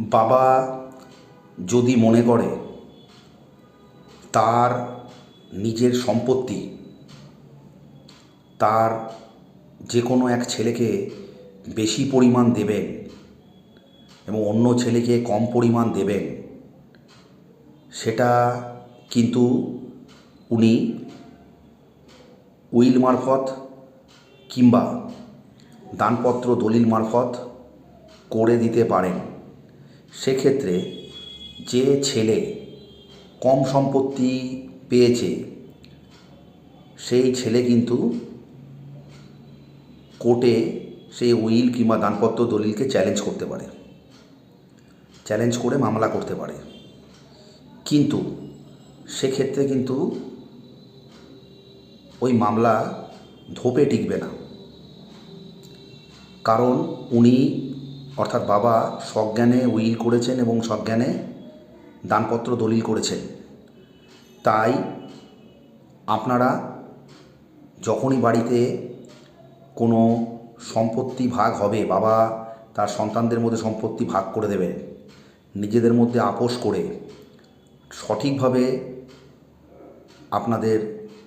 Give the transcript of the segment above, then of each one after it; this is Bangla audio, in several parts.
বাবা যদি মনে করে তার নিজের সম্পত্তি, তার যে কোনো এক ছেলেকে বেশি পরিমাণ দেবেন এবং অন্য ছেলেকে কম পরিমাণ দেবেন, সেটা কিন্তু উনি উইল মারফত কিংবা দানপত্র দলিল মারফত করে দিতে পারেন। সেক্ষেত্রে যে ছেলে কম সম্পত্তি পেয়েছে, সেই ছেলে কিন্তু কোর্টে সেই উইল কিংবা দানপত্র দলিলকে চ্যালেঞ্জ করতে পারে। চ্যালেঞ্জ করে মামলা করতে পারে। কিন্তু সেক্ষেত্রে কিন্তু ওই মামলা ধোপে টিকবে না। কারণ উনি অর্থাৎ বাবা সজ্ঞানে উইল করেছেন এবং সজ্ঞানে দানপত্র দলিল করেছেন। তাই আপনারা যখনই বাড়িতে কোনো সম্পত্তি ভাগ হবে, বাবা তার সন্তানদের মধ্যে সম্পত্তি ভাগ করে দেবেন, নিজেদের মধ্যে আপোষ করে সঠিকভাবে আপনাদের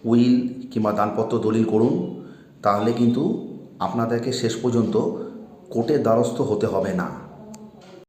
উইল কিংবা দানপত্র দলিল করুন, তাহলে কিন্তু আপনাদেরকে শেষ পর্যন্ত কোর্টের দ্বারস্থ হতে হবে না।